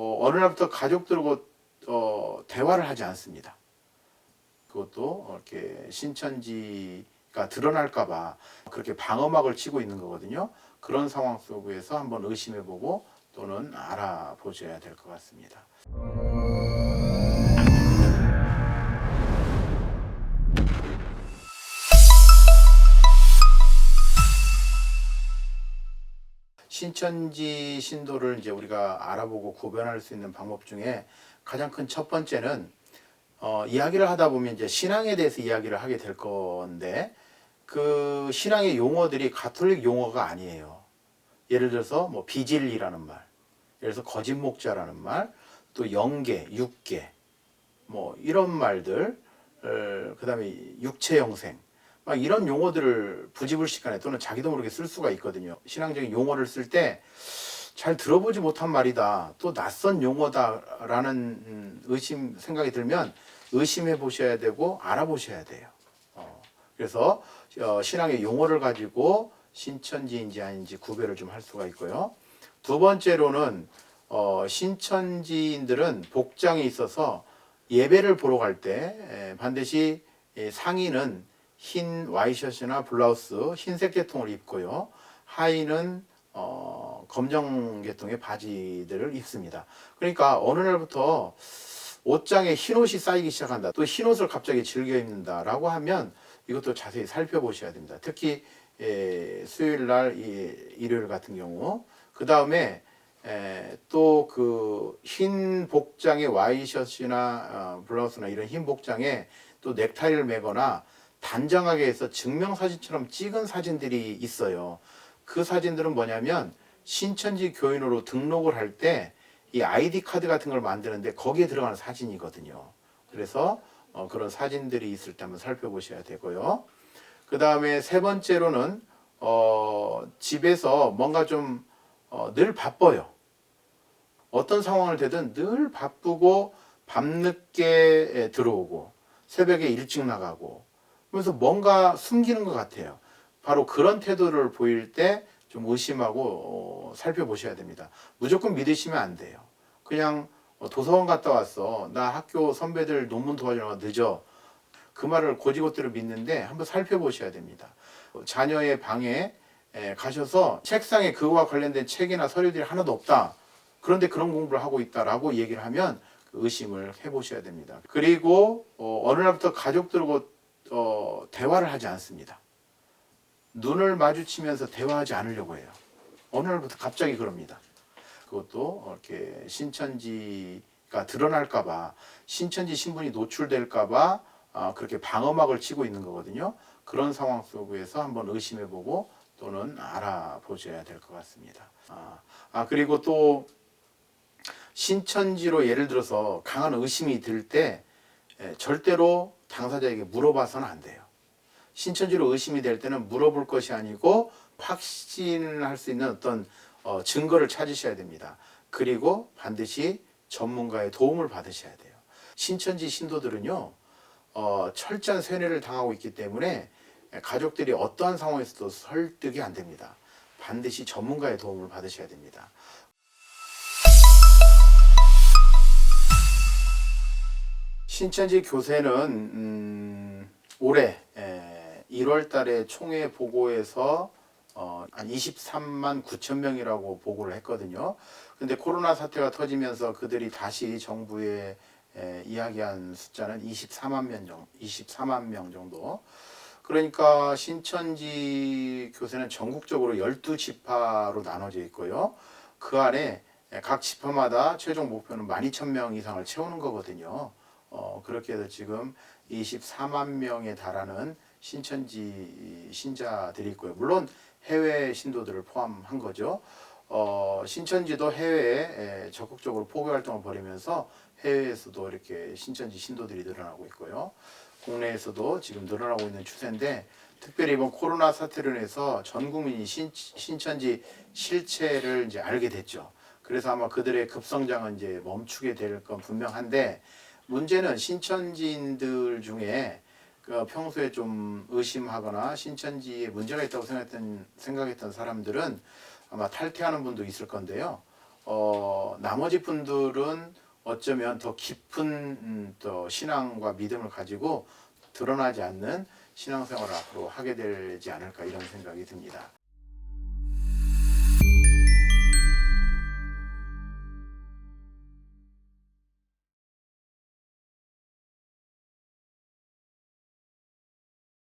어, 어느 날부터 가족들하고 어, 대화를 하지 않습니다. 그것도 이렇게 신천지가 드러날까봐 그렇게 방어막을 치고 있는 거거든요. 그런 상황 속에서 한번 의심해보고 또는 알아보셔야 될 것 같습니다. 신천지 신도를 이제 우리가 알아보고 구별할 수 있는 방법 중에 가장 큰 첫 번째는 어, 이야기를 하다 보면 이제 신앙에 대해서 이야기를 하게 될 건데 그 신앙의 용어들이 가톨릭 용어가 아니에요. 예를 들어서 뭐 비질리라는 말, 예를 들어서 거짓 목자라는 말, 또 영계, 육계, 뭐 이런 말들, 어, 그다음에 육체 영생, 막 이런 용어들을 부지불식간에 또는 자기도 모르게 쓸 수가 있거든요. 신앙적인 용어를 쓸 때 잘 들어보지 못한 말이다, 또 낯선 용어다라는 음, 의심 생각이 들면 의심해 보셔야 되고 알아보셔야 돼요. 어, 그래서 어, 신앙의 용어를 가지고 신천지인지 아닌지 구별을 좀 할 수가 있고요. 두 번째로는 어, 신천지인들은 복장이 있어서 예배를 보러 갈 때 반드시 예, 상의는 흰 와이셔츠나 블라우스 흰색 계통을 입고요. 하의는 어, 검정 계통의 바지들을 입습니다. 그러니까 어느 날부터 옷장에 흰 옷이 쌓이기 시작한다. 또 흰 옷을 갑자기 즐겨 입는다라고 하면 이것도 자세히 살펴보셔야 됩니다. 특히 에, 수요일 날, 이, 일요일 같은 경우. 그 다음에 또 그 흰 복장의 와이셔츠나 어, 블라우스나 이런 흰 복장에 또 넥타이를 매거나 단정하게 해서 증명사진처럼 찍은 사진들이 있어요. 그 사진들은 뭐냐면 신천지 교인으로 등록을 할 때 이 아이디 카드 같은 걸 만드는데 거기에 들어가는 사진이거든요. 그래서 어, 그런 사진들이 있을 때 한번 살펴보셔야 되고요. 그 다음에 세 번째로는 어, 집에서 뭔가 좀 어, 늘 바빠요. 어떤 상황을 되든 늘 바쁘고 밤늦게 들어오고 새벽에 일찍 나가고 그래서 뭔가 숨기는 것 같아요. 바로 그런 태도를 보일 때 좀 의심하고 어, 살펴보셔야 됩니다. 무조건 믿으시면 안 돼요. 그냥 어, 도서관 갔다 왔어. 나 학교 선배들 논문 도와주려고 늦어. 그 말을 고지고대로 믿는데 한번 살펴보셔야 됩니다. 어, 자녀의 방에 에, 가셔서 책상에 그와 관련된 책이나 서류들이 하나도 없다. 그런데 그런 공부를 하고 있다라고 얘기를 하면 그 의심을 해보셔야 됩니다. 그리고 어, 어느 날부터 가족들하고 어, 대화를 하지 않습니다. 눈을 마주치면서 대화하지 않으려고 해요. 어느 날부터 갑자기 그럽니다. 그것도 이렇게 신천지가 드러날까봐 신천지 신분이 노출될까봐 아, 그렇게 방어막을 치고 있는 거거든요. 그런 상황 속에서 한번 의심해보고 또는 알아보셔야 될 것 같습니다. 아, 아 그리고 또 신천지로 예를 들어서 강한 의심이 들 때 절대로 당사자에게 물어봐서는 안 돼요. 신천지로 의심이 될 때는 물어볼 것이 아니고 확신할 수 있는 어떤 어, 증거를 찾으셔야 됩니다. 그리고 반드시 전문가의 도움을 받으셔야 돼요. 신천지 신도들은요, 어, 철저한 세뇌를 당하고 있기 때문에 가족들이 어떠한 상황에서도 설득이 안 됩니다. 반드시 전문가의 도움을 받으셔야 됩니다. 신천지 교세는 음, 올해 에, 1월 달에 총회 보고에서 어, 한 23만 9천 명이라고 보고를 했거든요. 근데 코로나 사태가 터지면서 그들이 다시 정부에 에, 이야기한 숫자는 24만 명 정도, 24만 명 정도. 그러니까 신천지 교세는 전국적으로 12지파로 나눠져 있고요. 그 안에 각 지파마다 최종 목표는 12,000명 이상을 채우는 거거든요. 어, 그렇게 해서 지금 24만 명에 달하는 신천지 신자들이 있고요. 물론 해외 신도들을 포함한 거죠. 어, 신천지도 해외에 적극적으로 포교 활동을 벌이면서 해외에서도 이렇게 신천지 신도들이 늘어나고 있고요. 국내에서도 지금 늘어나고 있는 추세인데 특별히 이번 코로나 사태로 인해서 전 국민이 신, 신천지 실체를 이제 알게 됐죠. 그래서 아마 그들의 급성장은 이제 멈추게 될 건 분명한데 문제는 신천지인들 중에 그 평소에 좀 의심하거나 신천지에 문제가 있다고 생각했던, 생각했던 사람들은 아마 탈퇴하는 분도 있을 건데요. 어, 나머지 분들은 어쩌면 더 깊은 음, 또 신앙과 믿음을 가지고 드러나지 않는 신앙생활을 앞으로 하게 되지 않을까 이런 생각이 듭니다.